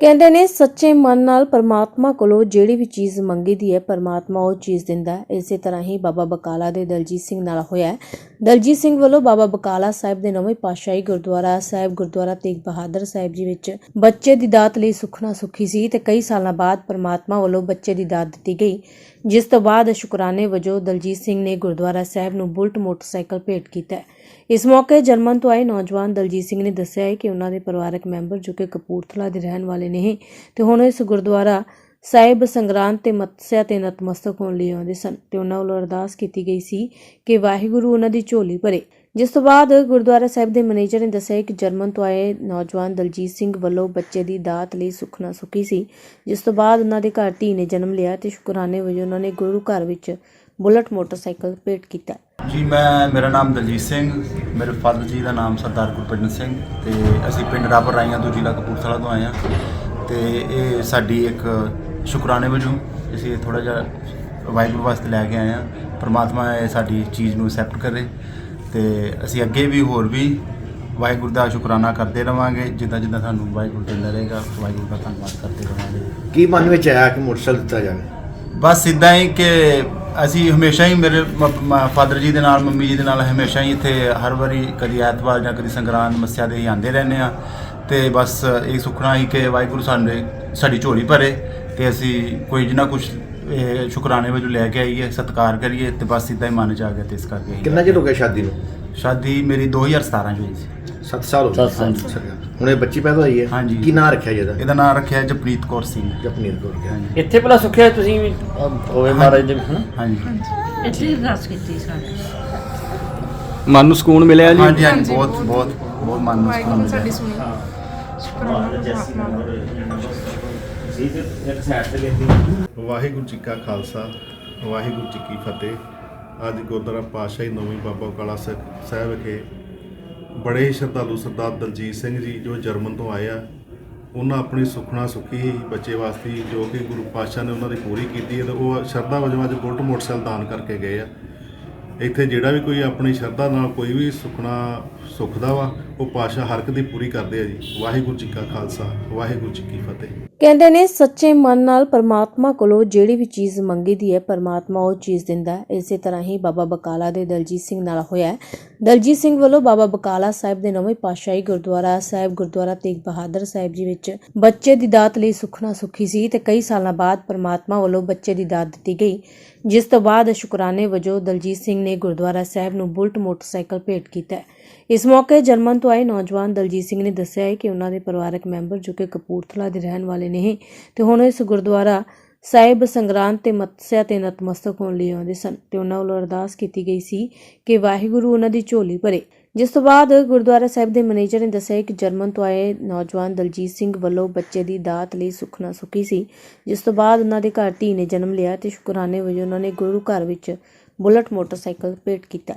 ਕਹਿੰਦੇ ਨੇ ਸੱਚੇ ਮਨ ਨਾਲ ਪਰਮਾਤਮਾ ਕੋਲੋਂ ਜਿਹੜੀ ਵੀ ਚੀਜ਼ ਮੰਗੀਦੀ ਹੈ, ਪਰਮਾਤਮਾ ਉਹ ਚੀਜ਼ ਦਿੰਦਾ ਹੈ। ਇਸੇ ਤਰ੍ਹਾਂ ਹੀ ਬਾਬਾ ਬਕਾਲਾ ਦੇ ਦਲਜੀਤ ਸਿੰਘ ਨਾਲ ਹੋਇਆ ਹੈ। ਦਲਜੀਤ ਸਿੰਘ ਵੱਲੋਂ ਬਾਬਾ ਬਕਾਲਾ ਸਾਹਿਬ ਦੇ ਨਵੇਂ ਪਾਤਸ਼ਾਹੀ ਗੁਰਦੁਆਰਾ ਸਾਹਿਬ, ਗੁਰਦੁਆਰਾ ਤੇਗ ਬਹਾਦਰ ਸਾਹਿਬ ਜੀ ਵਿੱਚ ਬੱਚੇ ਦੀ ਦਾਤ ਲਈ ਸੁਖਣਾ ਸੁਖੀ ਸੀ ਤੇ ਕਈ ਸਾਲਾਂ ਬਾਅਦ ਪਰਮਾਤਮਾ ਵੱਲੋਂ ਬੱਚੇ ਦੀ ਦਾਤ ਦਿੱਤੀ ਗਈ। ਜਿਸ ਤੋਂ ਬਾਅਦ ਸ਼ੁਕਰਾਨੇ ਵਜੋਂ ਦਲਜੀਤ ਸਿੰਘ ਨੇ ਗੁਰਦੁਆਰਾ ਸਾਹਿਬ ਨੂੰ ਬੁਲਟ ਮੋਟਰਸਾਈਕਲ ਭੇਟ ਕੀਤਾ ਇਸ ਮੌਕੇ ਜਰਮਨ ਤੋਂ ਆਏ ਨੌਜਵਾਨ ਦਲਜੀਤ ਸਿੰਘ ਨੇ ਦੱਸਿਆ ਹੈ ਕਿ ਉਹਨਾਂ ਦੇ ਪਰਿਵਾਰਕ ਮੈਂਬਰ ਜੋ ਕਿ ਕਪੂਰਥਲਾ ਦੇ ਰਹਿਣ ਵਾਲੇ ਨੇ ਤੇ ਹੁਣ ਇਸ ਗੁਰਦੁਆਰਾ ਸਾਹਿਬ ਸੰਗਰਾਂਦ ਤੇ ਮਤਸਿਆ ਤੇ ਨਤਮਸਤਕ ਹੋਣ ਲਈ ਆਉਂਦੇ ਸਨ ਤੇ ਉਹਨਾਂ ਵੱਲੋਂ ਅਰਦਾਸ ਕੀਤੀ ਗਈ ਸੀ ਕਿ ਵਾਹਿਗੁਰੂ ਉਹਨਾਂ ਦੀ ਝੋਲੀ ਭਰੇ। ਜਿਸ ਤੋਂ ਬਾਅਦ ਗੁਰਦੁਆਰਾ ਸਾਹਿਬ ਦੇ ਮੈਨੇਜਰ ਨੇ ਦੱਸਿਆ ਕਿ ਜਰਮਨ ਤੋਂ ਆਏ ਨੌਜਵਾਨ ਦਲਜੀਤ ਸਿੰਘ ਵੱਲੋਂ ਬੱਚੇ ਦੀ ਦਾਤ ਲਈ ਸੁਖਣਾ ਸੁਖੀ ਸੀ, ਜਿਸ ਤੋਂ ਬਾਅਦ ਉਹਨਾਂ ਦੇ ਘਰ ਧੀ ਨੇ ਜਨਮ ਲਿਆ ਤੇ ਸ਼ੁਕਰਾਨੇ ਵਜੋਂ ਉਹਨਾਂ ਨੇ ਗੁਰੂ ਘਰ ਵਿੱਚ ਬੁਲਟ ਮੋਟਰਸਾਈਕਲ ਭੇਟ ਕੀਤਾ। ਜੀ, ਮੈਂ, ਮੇਰਾ ਨਾਮ ਦਲਜੀਤ ਸਿੰਘ, ਮੇਰੇ ਫਾਦਰ ਜੀ ਦਾ ਨਾਮ ਸਰਦਾਰ ਗੁਰਪ੍ਰੀਤ ਸਿੰਘ ਤੇ ਅਸੀਂ ਪਿੰਡ ਰਾਪਰ ਰਾਈਆਂ ਤੋਂ ਜ਼ਿਲ੍ਹਾ ਕਪੂਰਥਲਾ ਤੋਂ ਆਏ ਹਾਂ ਤੇ ਇਹ ਸਾਡੀ ਇੱਕ ਸ਼ੁਕਰਾਨੇ ਵਜੋਂ ਅਸੀਂ ਇਹ ਥੋੜਾ ਜਿਹਾ ਵਾਹਿਗੁਰੂ ਵਾਸਤੇ ਲੈ ਕੇ ਆਏ ਹਾਂ, ਪ੍ਰਮਾਤਮਾ ਇਹ ਸਾਡੀ ਚੀਜ਼ ਨੂੰ ਐਕਸੈਪਟ ਕਰੇ। ਤੇ ਅਸੀਂ ਅੱਗੇ ਵੀ ਹੋਰ ਵੀ ਵਾਹਿਗੁਰੂ ਦਾ ਸ਼ੁਕਰਾਨਾ ਕਰਦੇ ਰਵਾਂਗੇ ਜਿੱਦਾਂ ਜਿੱਦਾਂ ਸਾਨੂੰ ਵਾਹਿਗੁਰੂ ਦਿੰਦਾ ਰਹੇਗਾ ਵਾਹਿਗੁਰੂ ਦਾ ਧੰਨਵਾਦ ਕਰਦੇ ਰਵਾਂਗੇ। ਕੀ ਮਨ ਵਿੱਚ ਆਇਆ ਕਿ ਮੋਟਰਸਾਈਕਲ ਦਿੱਤਾ ਜਾਵੇ? ਬਸ ਇਦਾਂ ਹੀ ਕਿ ਅਸੀਂ ਹਮੇਸ਼ਾ ਹੀ ਮੇਰੇ ਫਾਦਰ ਜੀ ਦੇ ਨਾਲ ਮੰਮੀ ਜੀ ਦੇ ਨਾਲ ਹਮੇਸ਼ਾ ਹੀ ਇੱਥੇ ਹਰ ਵਾਰੀ ਕਦੀ ਐਤਵਾਰ ਜਾਂ ਕਦੀ ਸੰਗਰਾਂਦ ਮੱਸਿਆ ਦੇ ਹੀ ਆਉਂਦੇ ਰਹਿੰਦੇ ਆ ਤੇ ਬਸ ਇਹ ਸੁਖਣਾ ਹੀ ਕਿ ਵਾਹਿਗੁਰੂ ਸਾਡੇ ਸਾਡੀ ਝੋਲੀ ਭਰੇ ਤੇ ਅਸੀਂ ਕੋਈ ਜਿੰਨਾ ਕੁਝ ਸ਼ੁਕਰਾਨੇ ਵਜੋਂ ਲੈ ਕੇ ਆਈਏ ਸਤਿਕਾਰ ਕਰੀਏ ਤੇ ਬਸ ਇਦਾਂ ਹੀ ਮਨ ਚ ਆ ਗਿਆ ਤੇ ਇਸ ਕਰਕੇ ਅਸੀਂ ਕਿੰਨਾ ਚਿਰ ਹੋ ਗਿਆ ਸ਼ਾਦੀ ਨੂੰ? ਸ਼ਾਦੀ ਮੇਰੀ 2017 ਚ ਹੋਈ ਸੀ। 7 ਸਾਲ ਹੋ ਗਏ। ਹੁਣ ਇਹ ਬੱਚੀ ਪੈਦਾ ਹੋਈ ਹੈ। ਹਾਂਜੀ। ਕੀ ਨਾਂ ਰੱਖਿਆ ਜੀ ਇਹਦਾ? ਇਹਦਾ ਨਾਮ ਰੱਖਿਆ ਜਪਨੀਤ ਕੌਰ ਸਿੰਘ। ਜਪਨੀਤ ਕੌਰ ਗਿਆ ਹਾਂਜੀ। ਇੱਥੇ ਭਲਾ ਸੁੱਖਿਆ ਤੁਸੀਂ ਵੀ? ਹੋਵੇ ਮਹਾਰਾਜ ਦੇ ਹਨਾ। ਹਾਂਜੀ। ਇੱਥੇ ਹੀ ਅਰਦਾਸ ਕੀਤੀ ਸਾਡੇ ਮਨ ਨੂੰ ਸਕੂਨ ਮਿਲਿਆ ਜੀ? ਹਾਂਜੀ ਹਾਂਜੀ। ਬਹੁਤ ਬਹੁਤ ਬਹੁਤ ਮਨ ਨੂੰ ਸਕੂਨ ਵਾਹਿਗੁਰੂ ਮਿਲਿਆ। ਸਾਡੀ ਸੁਣੀ। ਸ਼ੁਕਰਾਨਾ ਪਰਮਾਤਮਾ ਦਾ। ਵਾਹਿਗੁਰੂ ਜੀ ਕਾ ਖਾਲਸਾ, ਵਾਹਿਗੁਰੂ ਜੀ ਕੀ ਫਤਿਹ। ਅੱਜ ਗੁਰਦੁਆਰਾ ਪਾਤਸ਼ਾਹੀ ਨੌਵੀਂ ਬਾਬਾ ਕਾਲਾ ਸਾਹਿਬ ਸਾਹਿਬ ਵਿਖੇ ਬੜੇ ਹੀ ਸ਼ਰਧਾਲੂ ਸਰਦਾਰ ਦਲਜੀਤ ਸਿੰਘ ਜੀ ਜੋ ਜਰਮਨ ਤੋਂ ਆਏ ਆ, ਉਹਨਾਂ ਆਪਣੀ ਸੁਖਣਾ ਸੁਖੀ ਸੀ ਬੱਚੇ ਵਾਸਤੇ ਜੋ ਕਿ ਗੁਰੂ ਪਾਤਸ਼ਾਹ ਨੇ ਉਹਨਾਂ ਦੀ ਪੂਰੀ ਕੀਤੀ ਹੈ ਤੇ ਉਹ ਸ਼ਰਧਾ ਵਜੋਂ ਅੱਜ ਬੁਲਟ ਮੋਟਰਸਾਈਕਲ ਦਾਨ ਕਰਕੇ ਗਏ ਆ। ਇੱਥੇ ਜਿਹੜਾ ਵੀ ਕੋਈ ਆਪਣੀ ਸ਼ਰਧਾ ਨਾਲ ਕੋਈ ਵੀ ਸੁਖਣਾ ਸੁਖਦਾ ਵਾ ਉਹ ਪਾਤਸ਼ਾਹ ਹਰ ਦੀ ਪੂਰੀ ਕਰਦੇ ਆ ਜੀ। ਵਾਹਿਗੁਰੂ ਜੀ ਕਾ ਖਾਲਸਾ, ਵਾਹਿਗੁਰੂ ਜੀ ਕੀ ਫਤਿਹ। ਕਹਿੰਦੇ ਨੇ, ਸੱਚੇ ਮਨ ਨਾਲ ਪਰਮਾਤਮਾ ਕੋਲੋਂ ਜਿਹੜੀ ਵੀ ਚੀਜ਼ ਮੰਗੀਦੀ ਹੈ, ਪਰਮਾਤਮਾ ਉਹ ਚੀਜ਼ ਦਿੰਦਾ ਹੈ। ਇਸੇ ਤਰ੍ਹਾਂ ਹੀ ਬਾਬਾ ਬਕਾਲਾ ਦੇ ਦਲਜੀਤ ਸਿੰਘ ਨਾਲ ਹੋਇਆ ਹੈ। ਦਲਜੀਤ ਸਿੰਘ ਵੱਲੋਂ ਬਾਬਾ ਬਕਾਲਾ ਸਾਹਿਬ ਦੇ ਨਵੇਂ ਪਾਤਸ਼ਾਹੀ ਗੁਰਦੁਆਰਾ ਸਾਹਿਬ, ਗੁਰਦੁਆਰਾ ਤੇਗ ਬਹਾਦਰ ਸਾਹਿਬ ਜੀ ਵਿੱਚ ਬੱਚੇ ਦੀ ਦਾਤ ਲਈ ਸੁਖਣਾ ਸੁਖੀ ਸੀ ਤੇ ਕਈ ਸਾਲਾਂ ਬਾਅਦ ਪਰਮਾਤਮਾ ਵੱਲੋਂ ਬੱਚੇ ਦੀ ਦਾਤ ਦਿੱਤੀ ਗਈ। ਜਿਸ ਤੋਂ ਬਾਅਦ ਸ਼ੁਕਰਾਨੇ ਵਜੋਂ ਦਲਜੀਤ ਸਿੰਘ ਨੇ ਗੁਰਦੁਆਰਾ ਸਾਹਿਬ ਨੂੰ ਬੁਲਟ ਮੋਟਰਸਾਈਕਲ ਭੇਟ ਕੀਤਾ ਇਸ ਮੌਕੇ ਜਰਮਨ ਤੋਂ ਆਏ ਨੌਜਵਾਨ ਦਲਜੀਤ ਸਿੰਘ ਨੇ ਦੱਸਿਆ ਹੈ ਕਿ ਉਹਨਾਂ ਦੇ ਪਰਿਵਾਰਕ ਮੈਂਬਰ ਜੋ ਕਿ ਕਪੂਰਥਲਾ ਦੇ ਰਹਿਣ ਵਾਲੇ ਨੇ ਤੇ ਹੁਣ ਇਸ ਗੁਰਦੁਆਰਾ ਸਾਹਿਬ ਸੰਗਰਾਂਦ ਤੇ ਮਤਸਿਆ ਤੇ ਨਤਮਸਤਕ ਹੋਣ ਲਈ ਆਉਂਦੇ ਸਨ ਤੇ ਉਹਨਾਂ ਵੱਲੋਂ ਅਰਦਾਸ ਕੀਤੀ ਗਈ ਸੀ ਕਿ ਵਾਹਿਗੁਰੂ ਉਹਨਾਂ ਦੀ ਝੋਲੀ ਭਰੇ। ਜਿਸ ਤੋਂ ਬਾਅਦ ਗੁਰਦੁਆਰਾ ਸਾਹਿਬ ਦੇ ਮੈਨੇਜਰ ਨੇ ਦੱਸਿਆ ਕਿ ਜਰਮਨ ਤੋਂ ਆਏ ਨੌਜਵਾਨ ਦਲਜੀਤ ਸਿੰਘ ਵੱਲੋਂ ਬੱਚੇ ਦੀ ਦਾਤ ਲਈ ਸੁਖਨਾ ਸੁਖੀ ਸੀ। ਜਿਸ ਤੋਂ ਬਾਅਦ ਉਹਨਾਂ ਦੇ ਘਰ ਧੀ ਨੇ ਜਨਮ ਲਿਆ ਤੇ ਸ਼ੁਕਰਾਨੇ ਵਜੋਂ ਉਹਨਾਂ ਨੇ ਗੁਰੂ ਘਰ ਵਿੱਚ ਬੁਲਟ ਮੋਟਰਸਾਈਕਲ ਭੇਟ ਕੀਤਾ।